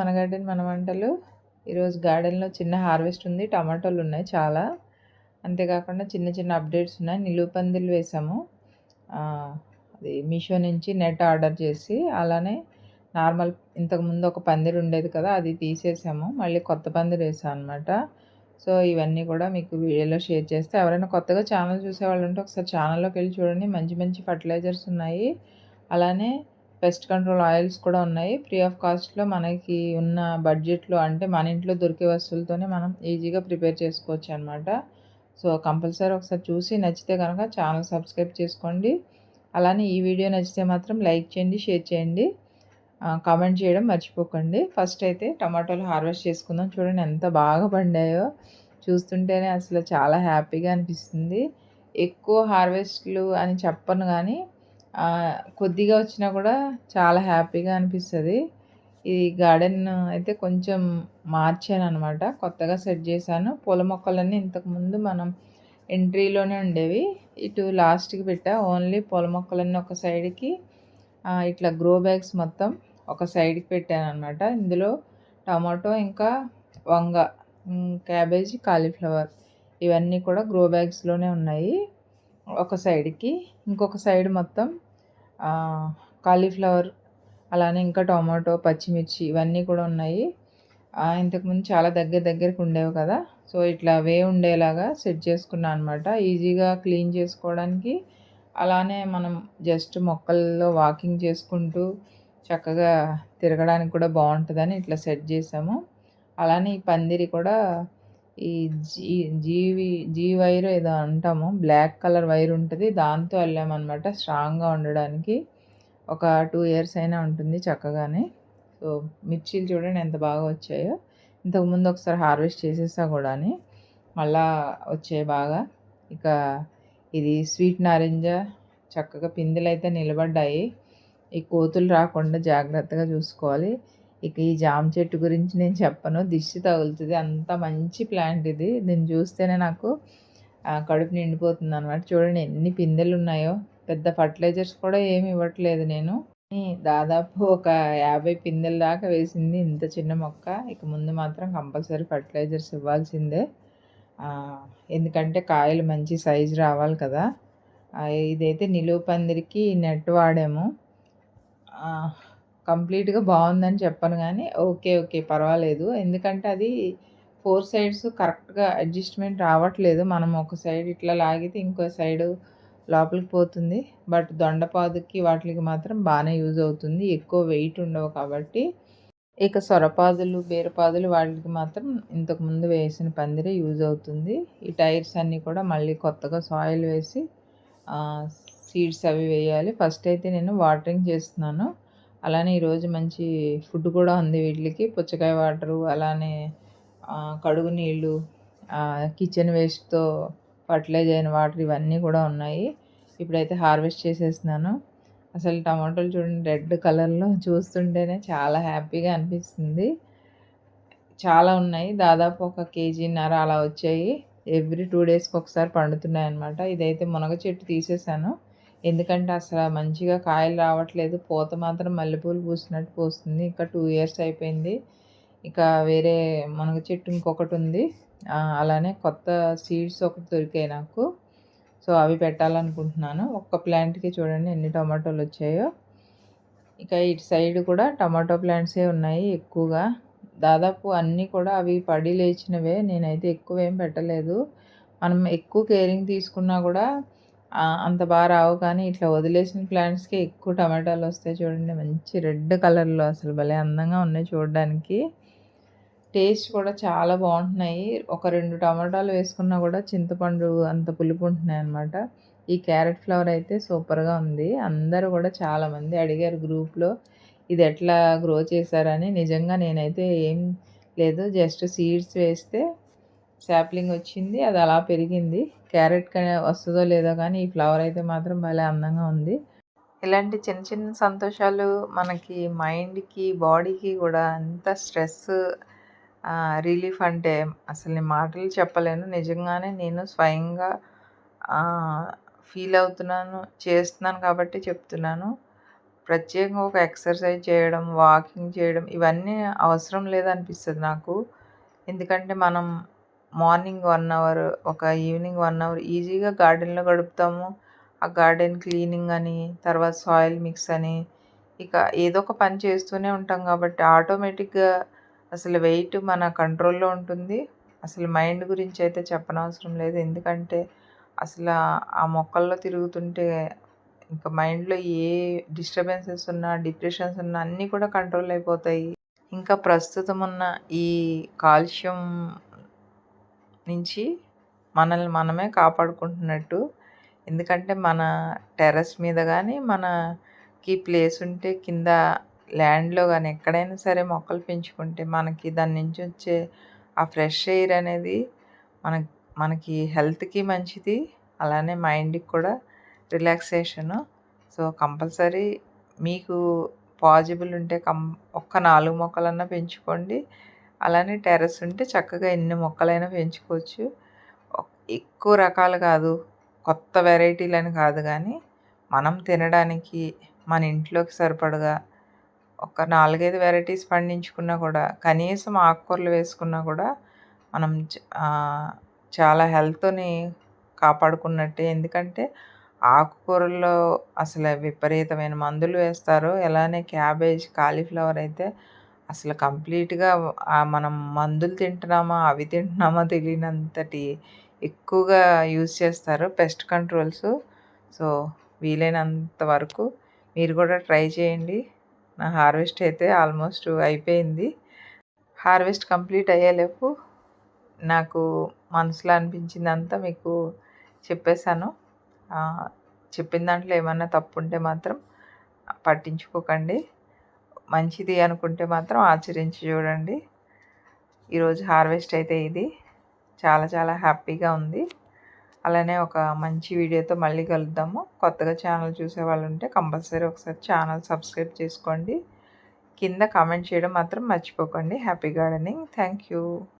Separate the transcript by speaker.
Speaker 1: మన గార్డెన్ మన వంటలు. ఈరోజు గార్డెన్లో చిన్న హార్వెస్ట్ ఉంది. టమాటోలు ఉన్నాయి చాలా. అంతేకాకుండా చిన్న చిన్న అప్డేట్స్ ఉన్నాయి. నిలువు పందిలు వేసాము. అది మీషో నుంచి నెట్ ఆర్డర్ చేసి అలానే నార్మల్ ఇంతకుముందు ఒక పందిరి ఉండేది కదా అది తీసేసాము. మళ్ళీ కొత్త పందిరి వేసాం అనమాట సో ఇవన్నీ కూడా మీకు వీడియోలో షేర్ చేస్తే ఎవరైనా కొత్తగా ఛానల్ చూసేవాళ్ళు ఉంటే ఒకసారి ఛానల్లోకి వెళ్ళి చూడండి. మంచి మంచి ఫర్టిలైజర్స్ ఉన్నాయి. అలానే పెస్ట్ కంట్రోల్ ఆయిల్స్ కూడా ఉన్నాయి. ఫ్రీ ఆఫ్ కాస్ట్లో మనకి ఉన్న బడ్జెట్లో అంటే మన ఇంట్లో దొరికే వస్తువులతోనే మనం ఈజీగా ప్రిపేర్ చేసుకోవచ్చు అనమాట సో కంపల్సరీ ఒకసారి చూసి నచ్చితే కనుక ఛానల్ సబ్స్క్రైబ్ చేసుకోండి. అలానే ఈ వీడియో నచ్చితే మాత్రం లైక్ చేయండి షేర్ చేయండి. కామెంట్ చేయడం మర్చిపోకండి. ఫస్ట్ అయితే టమాటోలు హార్వెస్ట్ చేసుకుందాం. చూడండి ఎంత బాగా పండాయో. చూస్తుంటేనే అసలు చాలా హ్యాపీగా అనిపిస్తుంది. ఎక్కువ హార్వెస్ట్లు అని చెప్పను కానీ కొద్దిగా వచ్చినా కూడా చాలా హ్యాపీగా అనిపిస్తుంది. ఈ గార్డెన్ అయితే కొంచెం మార్చాను అనమాట కొత్తగా సెట్ చేశాను. పూల మొక్కలన్నీ ఇంతకుముందు మనం ఎంట్రీలోనే ఉండేవి. ఇటు లాస్ట్కి పెట్టా. ఓన్లీ పూల మొక్కలన్నీ ఒక సైడ్కి ఇట్లా గ్రో బ్యాగ్స్ మొత్తం ఒక సైడ్కి పెట్టాను అనమాట ఇందులో టమాటో ఇంకా వంగ క్యాబేజీ కాలీఫ్లవర్ ఇవన్నీ కూడా గ్రో బ్యాగ్స్లోనే ఉన్నాయి. ఒక సైడ్కి ఇంకొక సైడ్ మొత్తం కాలీఫ్లవర్ అలానే ఇంకా టొమాటో పచ్చిమిర్చి ఇవన్నీ కూడా ఉన్నాయి. ఇంతకుముందు చాలా దగ్గర దగ్గరకు ఉండేవి కదా. సో ఇట్లా వే ఉండేలాగా సెట్ చేసుకున్నాను అనమాట ఈజీగా క్లీన్ చేసుకోవడానికి అలానే మనం జస్ట్ మొక్కల్లో వాకింగ్ చేసుకుంటూ చక్కగా తిరగడానికి కూడా బాగుంటుందని ఇట్లా సెట్ చేసాము. అలానే ఈ పందిరి కూడా ఈ జీ జీవి జీ వైర్ ఏదో అంటాము. బ్లాక్ కలర్ వైర్ ఉంటుంది. దాంతో వెళ్ళామన్నమాట స్ట్రాంగ్గా ఉండడానికి. ఒక టూ ఇయర్స్ అయినా ఉంటుంది చక్కగానే. సో మిర్చీలు చూడండి ఎంత బాగా వచ్చాయో. ఇంతకుముందు ఒకసారి హార్వెస్ట్ చేసేసా కూడా మళ్ళా వచ్చాయి బాగా. ఇక ఇది స్వీట్ నారింజ చక్కగా పిందెలు అయితే నిలబడ్డాయి. ఈ కోతులు రాకుండా జాగ్రత్తగా చూసుకోవాలి. ఇక ఈ జామ చెట్టు గురించి నేను చెప్పను. దిష్టి తగులుతుంది. అంత మంచి ప్లాంట్ ఇది. దీన్ని చూస్తేనే నాకు కడుపు నిండిపోతుంది అనమాట చూడండి ఎన్ని పిందెలు ఉన్నాయో. పెద్ద ఫర్టిలైజర్స్ కూడా ఏమి ఇవ్వట్లేదు నేను. దాదాపు ఒక యాభై పిందెల దాకా వేసింది ఇంత చిన్న మొక్క. ఇక ముందు మాత్రం కంపల్సరీ ఫర్టిలైజర్స్ ఇవ్వాల్సిందే. ఎందుకంటే కాయలు మంచి సైజు రావాలి కదా. ఇదైతే నిలువ పందిరికి నెట్ వాడాము. కంప్లీట్గా బాగుందని చెప్పను కానీ ఓకే ఓకే పర్వాలేదు. ఎందుకంటే అది ఫోర్ సైడ్స్ కరెక్ట్గా అడ్జస్ట్మెంట్ రావట్లేదు. మనం ఒక సైడ్ ఇట్లా లాగితే ఇంకో సైడు లోపలికి పోతుంది. బట్ దొండపాదుకి వాటికి మాత్రం బాగానే యూజ్ అవుతుంది. ఎక్కువ వెయిట్ ఉండవు కాబట్టి. ఇక సొరపాదులు బీరపాదులు వాటికి మాత్రం ఇంతకుముందు వేసిన పందిరే యూజ్ అవుతుంది. ఈ టైర్స్ అన్నీ కూడా మళ్ళీ కొత్తగా సాయిల్ వేసి సీడ్స్ అవి వేయాలి. ఫస్ట్ అయితే నేను వాటరింగ్ చేస్తున్నాను. అలానే ఈరోజు మంచి ఫుడ్ కూడా ఉంది వీటికి. పుచ్చకాయ వాటరు అలానే కడుగు నీళ్ళు కిచెన్ వేస్ట్తో ఫర్టిలైజ్ అయిన వాటర్ ఇవన్నీ కూడా ఉన్నాయి. ఇప్పుడైతే హార్వెస్ట్ చేసేస్తున్నాను. అసలు టమాటోలు చూడండి రెడ్ కలర్లో చూస్తుంటేనే చాలా హ్యాపీగా అనిపిస్తుంది. చాలా ఉన్నాయి. దాదాపు ఒక కేజీన్నర అలా వచ్చాయి. ఎవ్రీ టూ డేస్కి ఒకసారి పండుతున్నాయి అనమాట ఇదైతే మునగ చెట్టు తీసేసాను. ఎందుకంటే అసలు మంచిగా కాయలు రావట్లేదు. పూత మాత్రం మల్లెపూలు పూసినట్టు పూస్తుంది. ఇంకా టూ ఇయర్స్ అయిపోయింది. ఇక వేరే మునగ చెట్టు ఇంకొకటి ఉంది. అలానే కొత్త సీడ్స్ ఒకటి దొరికాయి నాకు. సో అవి పెట్టాలనుకుంటున్నాను. ఒక్క ప్లాంట్కి చూడండి ఎన్ని టమాటోలు వచ్చాయో. ఇక ఇటు సైడ్ కూడా టమాటో ప్లాంట్సే ఉన్నాయి ఎక్కువగా. దాదాపు అన్నీ కూడా అవి పడి లేచినవే. నేనైతే ఎక్కువ ఏం పెట్టలేదు. మనం ఎక్కువ కేరింగ్ తీసుకున్నా కూడా అంత బాగా రావు కానీ ఇట్లా వదిలేసిన ప్లాంట్స్కి ఎక్కువ టమాటాలు వస్తాయి చూడండి. మంచి రెడ్ కలర్లో అసలు భలే అందంగా ఉన్నాయి చూడడానికి. టేస్ట్ కూడా చాలా బాగుంటున్నాయి. ఒక రెండు టమాటాలు వేసుకున్నా కూడా చింతపండు అంత పులుపు ఉంటున్నాయి అనమాట ఈ క్యారెట్ ఫ్లవర్ అయితే సూపర్గా ఉంది. అందరూ కూడా చాలామంది అడిగారు గ్రూప్లో ఇది ఎట్లా గ్రో చేశారని? నిజంగా నేనైతే ఏం లేదు జస్ట్ సీడ్స్ వేస్తే శాప్లింగ్ వచ్చింది అది అలా పెరిగింది. క్యారెట్ వస్తుందో లేదో కానీ ఈ ఫ్లవర్ అయితే మాత్రం భలే అందంగా ఉంది. ఇలాంటి చిన్న చిన్న సంతోషాలు మనకి మైండ్కి బాడీకి కూడా ఎంత స్ట్రెస్ రిలీఫ్ అంటే అసలు నేను మాటలు చెప్పలేను. నిజంగానే నేను స్వయంగా ఫీల్ అవుతున్నాను చేస్తున్నాను కాబట్టి చెప్తున్నాను. ప్రత్యేకంగా ఒక ఎక్సర్సైజ్ చేయడం వాకింగ్ చేయడం ఇవన్నీ అవసరం లేదనిపిస్తుంది నాకు. ఎందుకంటే మనం మార్నింగ్ వన్ అవర్ ఒక ఈవినింగ్ వన్ అవర్ ఈజీగా గార్డెన్లో గడుపుతాము. ఆ గార్డెన్ క్లీనింగ్ అని తర్వాత సాయిల్ మిక్స్ అని ఇక ఏదో ఒక పని చేస్తూనే ఉంటాం కాబట్టి ఆటోమేటిక్గా అసలు వెయిట్ మన కంట్రోల్లో ఉంటుంది. అసలు మైండ్ గురించి అయితే చెప్పనవసరం లేదు. ఎందుకంటే అసలు ఆ మొక్కల్లో తిరుగుతుంటే ఇంకా మైండ్లో ఏ డిస్టర్బెన్సెస్ ఉన్నా డిప్రెషన్స్ ఉన్నా అన్నీ కూడా కంట్రోల్ అయిపోతాయి. ఇంకా ప్రస్తుతం ఉన్న ఈ కాల్షియం నుంచి మనల్ని మనమే కాపాడుకుంటున్నట్టు. ఎందుకంటే మన టెర్రస్ మీద కానీ మనకి ప్లేస్ ఉంటే కింద ల్యాండ్లో కానీ ఎక్కడైనా సరే మొక్కలు పెంచుకుంటే మనకి దాని నుంచి వచ్చే ఆ ఫ్రెష్ ఎయిర్ అనేది మన మనకి హెల్త్కి మంచిది. అలానే మైండ్కి కూడా రిలాక్సేషను. సో కంపల్సరీ మీకు పాజిబుల్ ఉంటే కం ఒక్క నాలుగు మొక్కలన్నా పెంచుకోండి. అలానే టెర్రస్ ఉంటే చక్కగా ఎన్ని మొక్కలైనా పెంచుకోవచ్చు. ఎక్కువ రకాలు కాదు. కొత్త వెరైటీలని కాదు కానీ మనం తినడానికి మన ఇంట్లోకి సరిపడగా ఒక నాలుగైదు వెరైటీస్ పండించుకున్నా కూడా కనీసం ఆకుకూరలు వేసుకున్నా కూడా మనం చాలా హెల్త్ని కాపాడుకున్నట్టే. ఎందుకంటే ఆకుకూరల్లో అసలు విపరీతమైన మందులు వేస్తారు ఎలానే క్యాబేజ్ కాలీఫ్లవర్ అయితే అసలు కంప్లీట్గా మనం మందులు తింటున్నామా అవి తింటున్నామా తెలియనంతటి ఎక్కువగా యూజ్ చేస్తారు పెస్ట్ కంట్రోల్స్. సో వీలైనంత వరకు మీరు కూడా ట్రై చేయండి. నా హార్వెస్ట్ అయితే ఆల్మోస్ట్ అయిపోయింది. హార్వెస్ట్ కంప్లీట్ అయ్యేలోపు నాకు మనసులో అనిపించిందంతా మీకు చెప్పేశాను. చెప్పిన దాంట్లో ఏమన్నా తప్పు ఉంటే మాత్రం పట్టించుకోకండి. మంచిది అనుకుంటే మాత్రం ఆచరించి చూడండి. ఈరోజు హార్వెస్ట్ అయితే ఇది. చాలా చాలా హ్యాపీగా ఉంది. అలానే ఒక మంచి వీడియోతో మళ్ళీ కలుద్దాము. కొత్తగా ఛానల్ చూసే వాళ్ళు ఉంటే కంపల్సరీ ఒకసారి ఛానల్ సబ్స్క్రైబ్ చేసుకోండి. కింద కామెంట్ చేయడం మాత్రం మర్చిపోకండి. Happy gardening. Thank you.